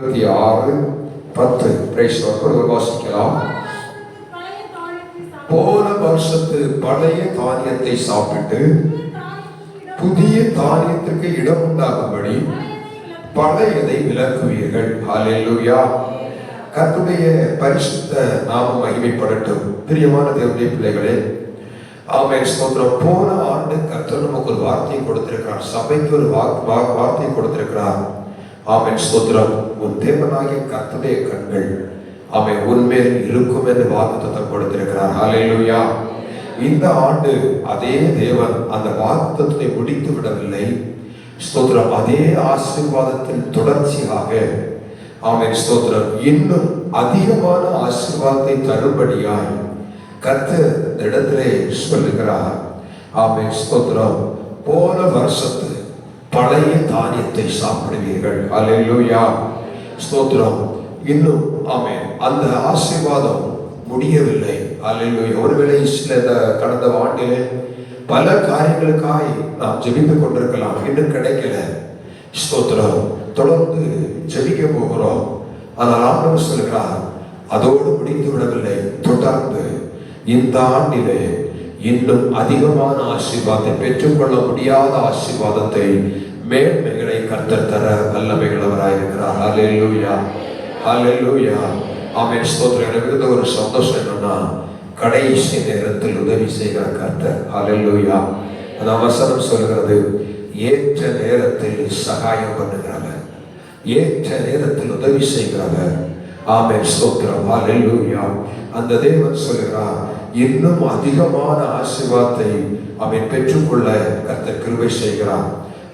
இருபத்தி ஆறு பத்து. பிரைஸ் வாசிக்கலாம். போன வருஷத்து பழைய தானியத்தை சாப்பிட்டு புதிய தானியத்துக்கு இடம் தானியத்திற்கு இடம் உண்டாகும்படி பழையதை விளக்குவீர்கள். விலக்கி விலக்குவீர்கள் பரிசுத்த நாமம் மகிமைப்படட்டும். பிரியமான தேவனுடைய பிள்ளைகளே ஆமென். ஸ்தோத்திரம். போன ஆண்டு கர்த்தர் நமக்கு ஒரு வார்த்தையை கொடுத்திருக்கிறார். சபைக்கு ஒரு வா- வார்த்தையை கொடுத்திருக்கிறார். ஆமென் ஸ்தோத்திரம். உன் தேவனாகிய கர்த்தருடைய கண்கள் அவை உன்மேல் இருக்கும் என்று வாக்குத்தத்தம் கொடுத்திருக்கிறார். ஹாலேலூயா இந்த ஆண்டு அதே தேவன் அந்த வாக்குத்தத்தை முடித்து விடவில்லை. ஸ்தோத்திரம் அதே ஆசீர்வாதத்தின் தொடர்ச்சியாக ஆமென் ஸ்தோத்திரம். இன்னும் அதிகமான ஆசீர்வாதத்தை தரும்படியாய் கத்து இந்த இடத்திலே சொல்லுகிறார். ஆமென் ஸ்தோத்திரம். போன வருஷத்து பழைய தானியத்தை சாப்பிடுவீர்கள். அல்லேலூயா. ஸ்தோத்திரம். இன்னும் ஆமே அந்த ஆசீர்வாதம் முடியவில்லை. அல்லேலூயா. ஒருவேளை சில இந்த கடந்த ஆண்டிலே பல காரியங்களுக்காய் நாம் ஜெபித்துக் கொண்டிருக்கலாம். இன்னும் கிடைக்கல. ஸ்தோத்திரம். தொடர்ந்து ஜெபிக்க போகிறோம். ஆனால் ஆண்டவர் சொல்கிறார் அதோடு முடித்து விடவில்லை. தொடர்ந்து இந்த ஆண்டிலே இன்னும் அதிகமான ஆசீர்வாதத்தை பெற்றுக்கொள்ள முடியாத ஆசீர்வாதத்தை மேன்மைகளை கர்த்தர் தர வல்லமைகளவராயிருக்கிறார் ஹalleluya ஹalleluya ஆமென். ஸ்தோத்திரம். எனக்கு இருந்த ஒரு சந்தோஷம் என்னன்னா கடைசி நேரத்தில் உதவி செய்கிற கர்த்தர். அலெல்லூயா அந்த அவசரம் சொல்கிறது ஏற்ற நேரத்தில் சகாயம் பண்ணுகிறவர். ஏற்ற நேரத்தில் உதவி செய்கிறவர். ஆமே ஸ்தோத்திரம். அலெல்லூயா அந்த தேவன் சொல்கிறார் இன்னும் அதிகமான ஆசீர்வாதத்தை அவன் பெற்றுக்கொள்ள கர்த்தர் கிருபை செய்கிறார்.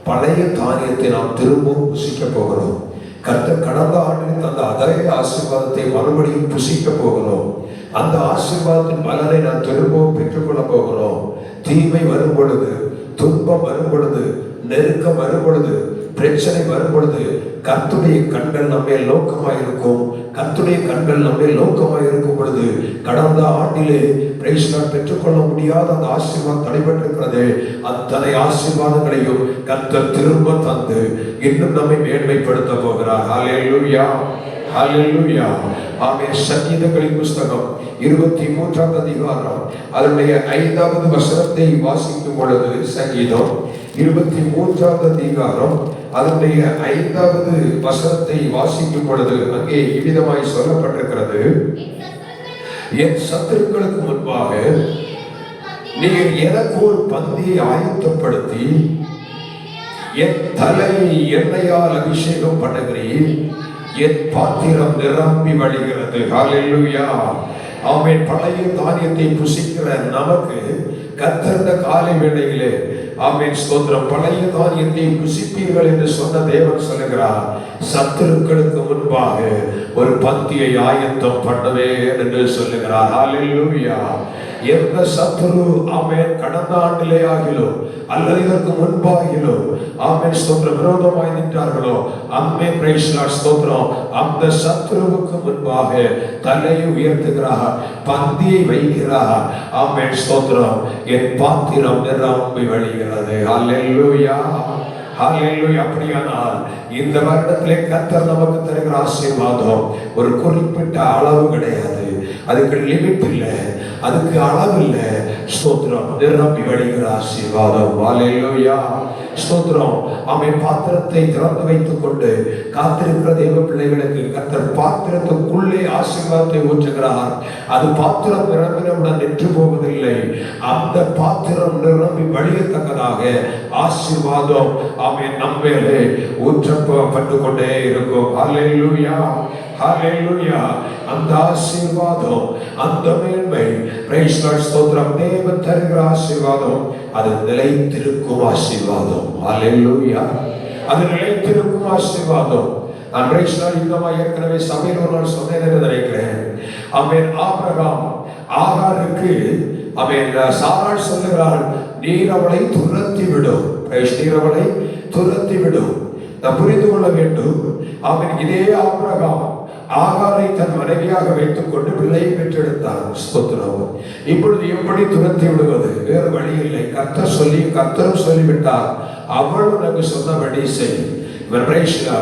பழைய தானியத்தை நாம் திரும்பவும் புசிக்க போகிறோம். கர்த்தர் கடந்த ஆண்டில் தந்த அதே ஆசீர்வாதத்தை மறுபடியும் புசிக்க போகிறோம். அந்த ஆசீர்வாதத்தின் பலனை நாம் திரும்பவும் பெற்றுக்கொள்ள போகிறோம். தீமை வரும் பொழுது துன்பம் வரும் பொழுது நெருக்கம் வரும் பொழுது பிரச்சனை வரும் பொழுது கர்த்துடைய கண்கள் நம்மே லோக்கமாக இருக்கும் கர்த்துடைய கண்கள் நம்மே லோக்கமாக இருக்கும் பொழுது கடந்த ஆண்டிலே பிரைஸ்கார் பெற்றுக்கொள்ள முடியாத அந்த ஆசீர்வாதம் தடைபட்டிருக்கிறது. அத்தனை ஆசீர்வாதங்களையும் கர்த்தர் திரும்ப தந்து இன்னும் நம்மை மேன்மைப்படுத்த போகிறார். ஹalleluya ஹalleluya ஆமே சங்கீதங்களின் புஸ்தகம் இருபத்தி மூன்றாம் அதிகாரம். அதனுடைய ஐந்தாவது வசனத்தை வாசிக்கும் பொழுது சங்கீதம் இருபத்தி மூன்றாவது அதிகாரம் அதனுடைய ஐந்தாவது வசனத்தை வாசிக்கும் பொழுது அங்கே இவ்விதமாய் சொல்லப்பட்டிருக்கிறது. என் சத்துருக்களுக்கு முன்பாக நீங்கள் எனக்கு ஒரு பந்தியை ஆயத்தப்படுத்தி என் தலை எண்ணெயால் அபிஷேகம் பண்ணுகிறீர். என் பாத்திரம் நிரம்பி வழிகிறது. ஹalleluya. ஆமென். பழைய தானியத்தை புசிக்கிற நமக்கு கத்தர்ந்த காலை வேளையிலே ஆமீன் ஸ்தோத்திரம். பழைய தானியத்தை புசிப்பீர்கள் என்று சொன்ன தேவன் சொல்லுகிறார். சத்துருக்களுக்கு முன்பாக ஒரு பத்தியை ஆயத்தம் பண்ணவே என்று சொல்லுகிறார். ஹalleluya. எந்த சத்துரு ஆமென் கடந்த ஆண்டிலே ஆகிலோ அல்லது இதற்கு முன்பாகிலோ ஆமென் ஸ்தோத்திர விரோதமாய் நின்றார்களோ அம்மே பிரேஷ்னா ஸ்தோத்திரம். அந்த சத்ருவுக்கு முன்பாக தலையை உயர்த்துகிறார் பந்தியை வைக்கிறார். ஆமே ஸ்தோத்திரம். என் பாத்திரம் நிரம்பி வழிகிறது. அல்லா ஹalleluya அப்படியானால் இந்த வருடத்திலே கத்தர் நமக்கு தருகிற ஆசீர்வாதம் ஒரு குறிப்பிட்ட அளவு கிடையாது. அதுக்கு லிமிட் இல்லை. அதுக்கு அளவு இல்லை. ஸ்தோத்திரம். நிரம்பி வழிகிற ஆசீர்வாதம். வாலையிலோயா ஸ்தோத்திரம். அவன் பாத்திரத்தை திறந்து வைத்துக் கொண்டு காத்திருக்கிற தெய்வ பிள்ளைகளுக்கு கத்தர் பாத்திரத்துக்குள்ளே ஆசீர்வாதத்தை ஊற்றுகிறார். அது பாத்திரம் நிரம்பினவுடன் நின்று போவதில்லை. அந்த பாத்திரம் நிரம்பி வழியத்தக்கதாக ஆசீர்வாதம். அவை நம்மேலே ஊற்றப்பட்டு கொண்டே இருக்கும். ஹalleluya ஹalleluya அந்த ஆசீர்வாதம் அந்த மேன்மை. பிரைஸ் லார்ட் ஸ்தோத்திரம். தேவன் தருகிற ஆசீர்வாதம் அது நிலைத்திருக்கும் ஆசீர்வாதம். ஹalleluya அது நிலைத்திருக்கும் ஆசீர்வாதம். நான் பிரைஸ் லார்ட் ஏற்கனவே சபையில் ஒரு நாள் சொன்னேன் என்று நினைக்கிறேன். அவன் ஆபிரகாம் ஆகாருக்கு அவன் சாராள் சொல்லுகிறாள் நீர் அவளை துரத்தி விடும் பிரைஸ் நீர் அவளை துரத்தி விடும் புரிந்து கொள்ள வேண்டும். அவன் இதே ஆபிரகாம் ஆகாரை தன் மனைவியாக வைத்துக் கொண்டு பிள்ளையை பெற்றெடுத்தார். ஸ்தோத்திரம். இப்பொழுது எப்படி துரத்தி விடுவது? வேறு வழி இல்லை. கர்த்தர் சொல்லி கர்த்தரும் சொல்லிவிட்டார். அவள் உனக்கு சொன்னபடி செய். இவர் பிரேஷிலா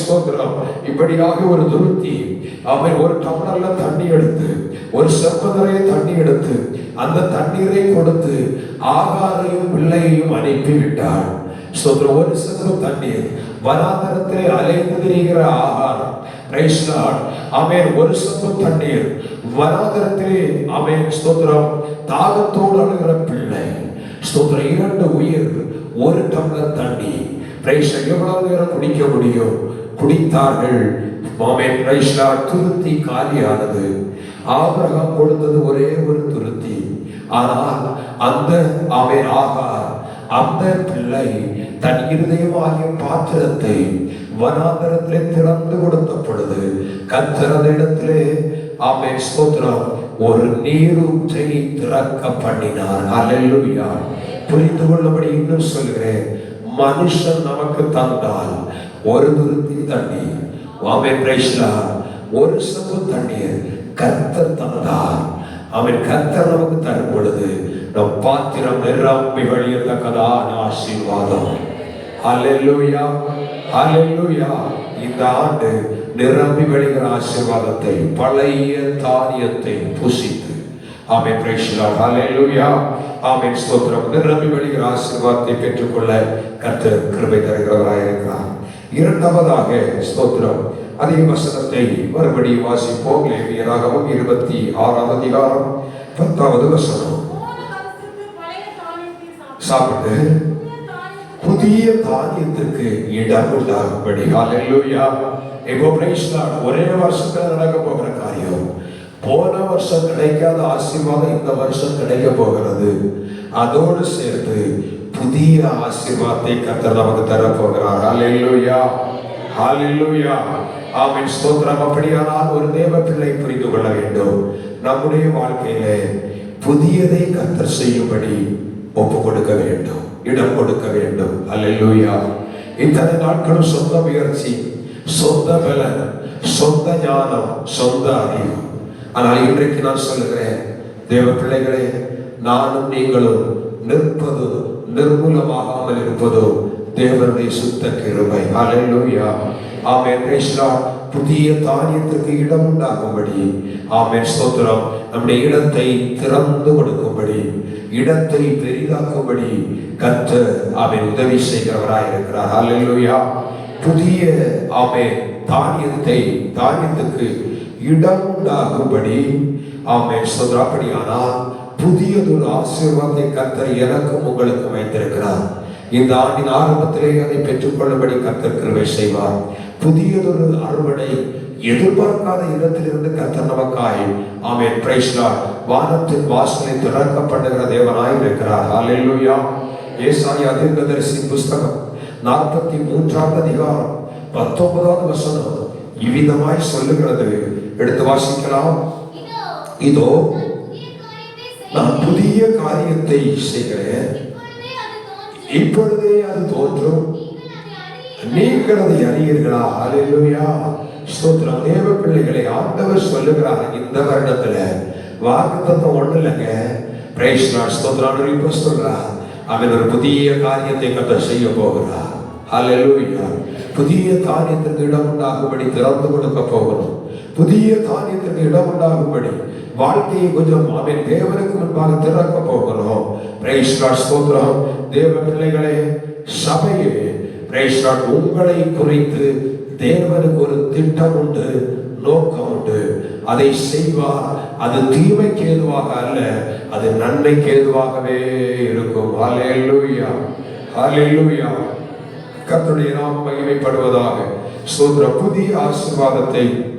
ஸ்தோத்திரம். இப்படியாக ஒரு துருத்தி அவை ஒரு டம்ளர்ல தண்ணி எடுத்து ஒரு செப்ப தண்ணி எடுத்து அந்த தண்ணீரை கொடுத்து ஆகாரையும் பிள்ளையையும் அனுப்பி விட்டாள் ஸ்தோத்திரம். ஒரு சதுரம் தண்ணீர். வனாந்தரத்திலே அலைந்து திரிகிற ஆகாரம். அவன் ஒரு செப்பு தண்ணீர். வராதரத்திலே அவன் ஸ்தோத்திரம். தாகத்தோடு அழுகிற பிள்ளை. ஸ்தோத்திரம். இரண்டு உயிர் ஒரு டம்ளர் தண்ணி. பிரைஸ் எவ்வளவு நேரம் குடிக்க முடியும்? குடித்தார்கள். மாமே பிரைஸ் லார்ட் துருத்தி காலியானது. ஆபிரகாம் கொடுத்தது ஒரே ஒரு துருத்தி. ஆனால் அந்த அவன் ஆகார் அந்த பிள்ளை தன் இருதயமாகிய பாத்திரத்தை வனாந்தரத்திலே திறந்து கொடுத்த பொழுது கத்திரத இடத்திலே ஆமே ஸ்தோத்திரம். ஒரு நீரூற்றை திறக்க பண்ணினார். அல்லேலூயா புரிந்து கொள்ளபடி இன்னும் சொல்கிறேன். மனுஷன் நமக்கு தந்தால் ஒரு துருத்தி தண்ணி. ஆமே பிரைஸ்லா ஒரு சப்பு தண்ணீர் கத்த தந்தார். அவன் கர்த்தர் நமக்கு தரும் பொழுது நம் பாத்திரம் நிரம்பி வழியத்தக்கதான ஆசீர்வாதம். ஹalleluya. ஹalleluya இந்த ஆண்டு நிரம்பி வழிகிற ஆசீர்வாதத்தை பழைய தானியத்தை புசித்து. பிரைஸ் லார்ட் ஹalleluya ஆமென் ஸ்தோத்திரம். நிரம்பி வழிகிற ஆசீர்வாதத்தை பெற்றுக்கொள்ள கர்த்தர் கிருபை தருகிறவராய் இருக்கிறார். இரண்டாவதாக ஸ்தோத்திரம். அதே வசனத்தை மறுபடியும் வாசிப்போம். லேவியராகவும் இருபத்தி ஆறாவது அதிகாரம் பத்தாவது வசனம். சாப்பிட்டு புதிய தானியத்துக்கு இடம் உண்டாகும்படி ஹalleluya இப்போ பிரைஸ் ஒரே வருஷத்துல நடக்க போகிற காரியம். போன வருஷம் கிடைக்காத ஆசீர்வாதம் இந்த வருஷம் கிடைக்க போகிறது. அதோடு சேர்த்து புதிய ஆசீர்வாதத்தை கர்த்தர் நமக்கு தர போகிறார். ஹalleluya ஹalleluya ஆமென். ஸ்தோத்திரம். அப்படியானால் ஒரு தேவ பிள்ளை புரிந்து கொள்ள வேண்டும். நம்முடைய வாழ்க்கையிலே புதியதை கர்த்தர் செய்யும்படி ஒப்பு கொடுக்க வேண்டும். இடம் கொடுக்க வேண்டும். அல்லா இத்தனை நாட்களும் சொந்த முயற்சி சொந்த பலன் சொந்த ஞானம் சொந்த அறிவு. ஆனால் இன்றைக்கு நான் சொல்லுகிறேன் தேவ பிள்ளைகளே நானும் நீங்களும் நிற்பது நிர்மூலமாகாமல் இருப்பதோ தேவனுடைய சுத்த கிருபை. அல்லேலூயா. ஆமென். praise புதிய தானியத்திற்கு இடம் உண்டாகும்படி ஆமே ஸ்தோத்திரம். நம்முடைய இடத்தை திறந்து கொடுக்கும்படி. இடத்தை பெரிதாக்கும்படி கர்த்தர் அவை உதவி செய்கிறவராய் இருக்கிறார் புதிய அவை தானியத்தை தானியத்துக்கு இடம் உண்டாகும்படி ஆமென் ஸ்தோத்திரம் புதியதொரு ஆசீர்வாதத்தை கத்தர் எனக்கும் உங்களுக்கும் வைத்திருக்கிறார். இந்த ஆண்டின் ஆரம்பத்திலே அதை பெற்றுக்கொள்ளும்படி கர்த்தர் கிருபை செய்வார். புதியதொரு அறுவடை எதிர்பார்க்காத இடத்திலிருந்து கத்தர் நமக்காய். ஆமென். பிரைஸ்லார் வானத்தின் வாசனை திறக்கப்படுகிற தேவனாய் இருக்கிறார். ஹalleluya ஏசாயா தீர்க்கதரிசி புஸ்தகம் நாற்பத்தி மூன்றாவது அதிகாரம் பத்தொன்பதாவது வசனம் இவ்விதமாய் சொல்லுகிறது. எடுத்து வாசிக்கலாம். இதோ நான் புதிய காரியத்தை செய்கிறேன். இப்பொழுதே அது தோன்றும். நீங்கள் அதை அறியீர்களா? ஹalleluya ஸ்தோத்திரம். தேவ பிள்ளைகளை ஆண்டவர் சொல்லுகிறார் இந்த வருடத்துல. வாக்குத்தத்தம் ஒண்ணு இல்லைங்க. பிரைஸ் லார்ட் ஸ்தோத்திரம். இப்ப சொல்றார் அவன் ஒரு புதிய காரியத்தை கத்த செய்ய போகிறார். ஹalleluya புதிய காரியத்திற்கு இடம் உண்டாகும்படி திறந்து கொடுக்க போகிறோம் புதிய காரியத்திற்கு இடம் உண்டாகும்படி வாழ்க்கையை கொஞ்சம் அவன் தேவனுக்கு முன்பாக திறக்க போகிறோம் பிரைஸ் லார்ட் ஸ்தோத்திரம். தேவ பிள்ளைகளே சபையே பிரைஸ் உங்களை குறித்து தேவனுக்கு ஒரு திட்டம் உண்டு நோக்கம் உண்டு. அதை செய்வார். அது தீமைக்கு ஏதுவாக அல்ல அது நன்மைக்கு ஏதுவாகவே இருக்கும். ஹalleluya ஹalleluya. கர்த்தருடைய நாமம் மகிமைப்படுவதாக. சோதர புதிய ஆசீர்வாதத்தை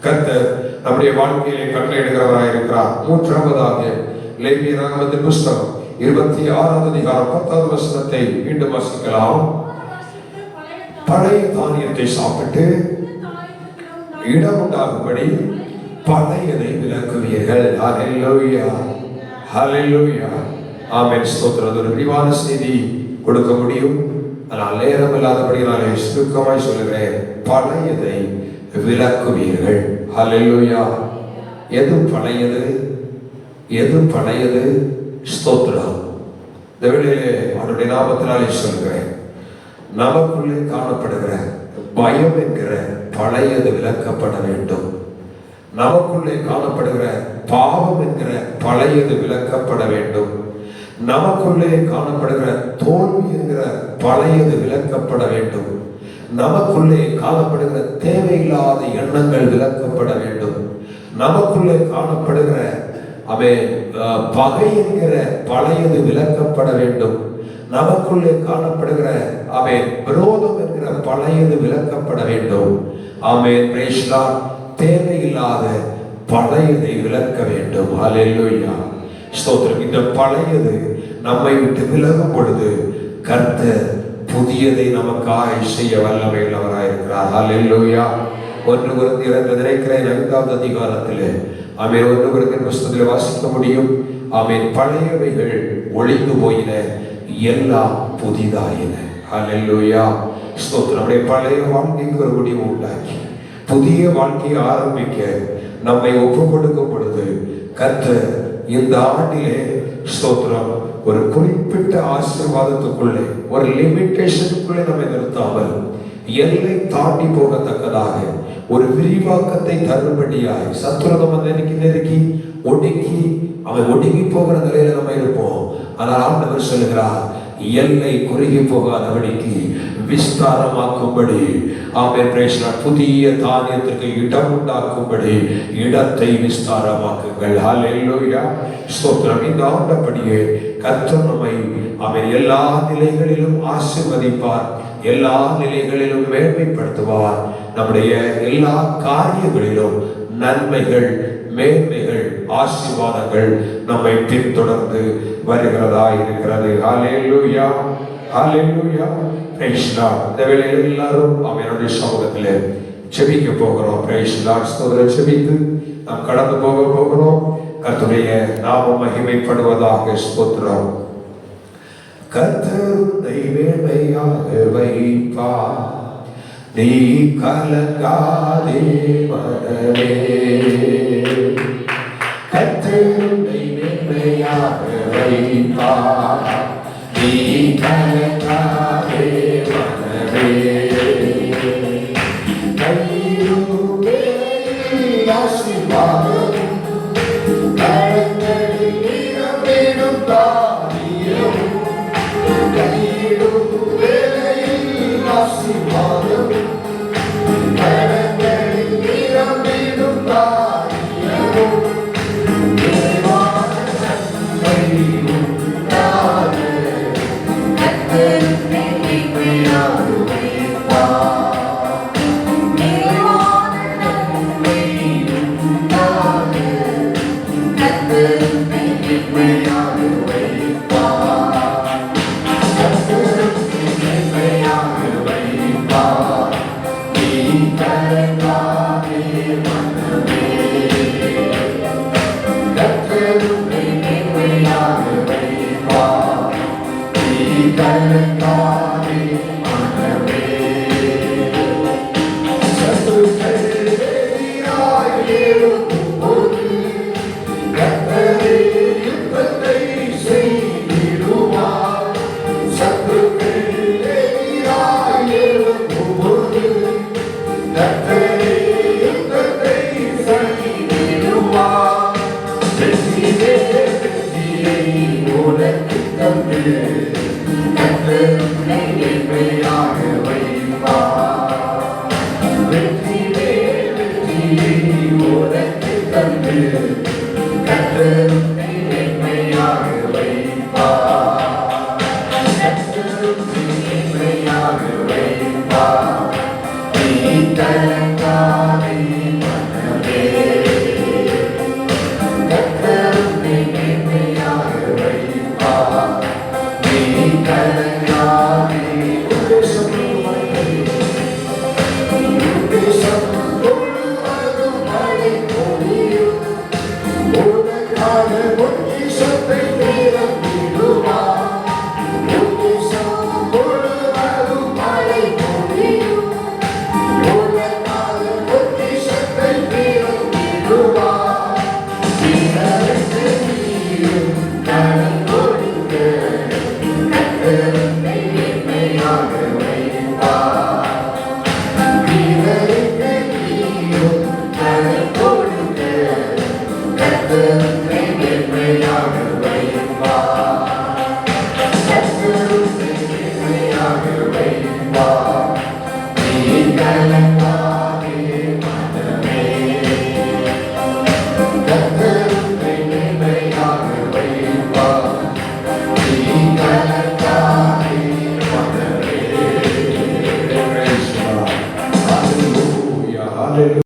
கர்த்தர் நம்முடைய வாழ்க்கையிலே கட்டளையிடுகிறவராக இருக்கிறார். மூன்றாவதாக லேவிய புஸ்தகம் இருபத்தி ஆறாவது அதிகாரம் பத்தாவது வசனத்தை மீண்டும் வாசிக்கலாம். பழைய தானியத்தை சாப்பிட்டு இடம் உண்டாகும்படி பழையதை விளக்குவீர்கள். ஹலெல்லோயா ஹalleluya. ஆமென். ஸ்தோத்திரம். ஒரு விரிவான செய்தி கொடுக்க முடியும். ஆனால் நேரம் நான் சுருக்கமாய் சொல்லுகிறேன். பழையதை விளக்குவீர்கள். ஹலெல்லோயா எது பழையது? எது பழையது? ஸ்தோத்திரம். இந்த வேளையிலே அவருடைய நாமத்தினாலே சொல்கிறேன் நமக்குள்ளே காணப்படுகிற பயம் என்கிற பழையது விளக்கப்பட வேண்டும். நமக்குள்ளே காணப்படுகிற பாவம் என்கிற பழையது விளக்கப்பட வேண்டும். நமக்குள்ளே காணப்படுகிற தோல்வி என்கிற பழையது விளக்கப்பட வேண்டும். நமக்குள்ளே காணப்படுகிற தேவையில்லாத எண்ணங்கள் விளக்கப்பட வேண்டும். நமக்குள்ளே காணப்படுகிற அவை பகை என்கிற பழையது விளக்கப்பட வேண்டும். நமக்குள்ளே காணப்படுகிற அவை விரோதம் என்கிற பழையது விலக்கப்பட வேண்டும். ஆமே பிரேஷ்லா தேவையில்லாத பழையதை விலக்க வேண்டும். அலையா ஸ்தோத்திரம். இந்த பழையது நம்மை விட்டு விலகும் பொழுது கர்த்த புதியதை நமக்காக செய்ய வல்லமை உள்ளவராயிருக்கிறார் அலையா ஒன்று குருந்தி இரண்டு நினைக்கிறேன் ஐந்தாவது அதிகாரத்திலே. ஆமென். ஒன்று குருந்தின் புஸ்தத்தில் வாசிக்க முடியும். ஆமென். பழையவைகள் ஒளிந்து போயின. எல்லாம் புதிதாயின. அல்லா ஸ்தோத்திரம். அப்படியே பழைய வாழ்க்கைக்கு ஒரு முடிவு உண்டாக்கி புதிய வாழ்க்கையை ஆரம்பிக்க நம்மை ஒப்பு கொடுக்கும் பொழுது கர்த்தர் இந்த ஆண்டிலே ஸ்தோத்திரம் ஒரு குறிப்பிட்ட ஆசீர்வாதத்துக்குள்ளே ஒரு லிமிட்டேஷனுக்குள்ளே நம்மை நிறுத்தாமல் எல்லை தாண்டி போகத்தக்கதாக ஒரு விரிவாக்கத்தை தரும்படியாய் சத்துரகம் வந்து நெருக்கி நெருக்கி ஒடுக்கி அவன் ஒடுங்கி போகிற நிலையில நம்ம இருப்போம். ஆனால் ஆண்டவர் சொல்லுகிறார் எல்லை குறுகி போகாதபடிக்கு விஸ்தாரமாக்கும்படி ஆமென் பிரேஷனா புதிய தானியத்திற்கு இடம் உண்டாக்கும்படி இடத்தை விஸ்தாரமாக்குங்கள். ஹalleluya. ஸ்தோத்திரம். இந்த ஆண்டபடியே கர்த்தர் நம்மை அவன் எல்லா நிலைகளிலும் ஆசிர்வதிப்பார் எல்லா நிலைகளிலும் மேன்மைப்படுத்துவார். நம்முடைய எல்லா காரியங்களிலும் நன்மைகள் மேன்மைகள் ஆசீர்வாதங்கள் நம்மை பின்தொடர்ந்து வருகிறதா இருக்கிறது. ஹalleluya ஹalleluya praise God. இந்த வேளையில் எல்லாரும் அவனுடைய சமூகத்தில் செபிக்க போகிறோம். Praise God. ஸ்தோத்திரம் செபித்து நாம் கடந்து போக போகிறோம். கர்த்தருடைய நாம மகிமைப்படுவதாக ஸ்தோத்திரம். கத்து உன்னை வைப்பா நீ கலங்காதே மனமே. உன்னை வேண்மையாக வைப்பார் நீ கலங்காதே மனமே ஆசிர்வாதம் ஆசீர்வாதம் கரங்களில் வேணும் தான் தந்து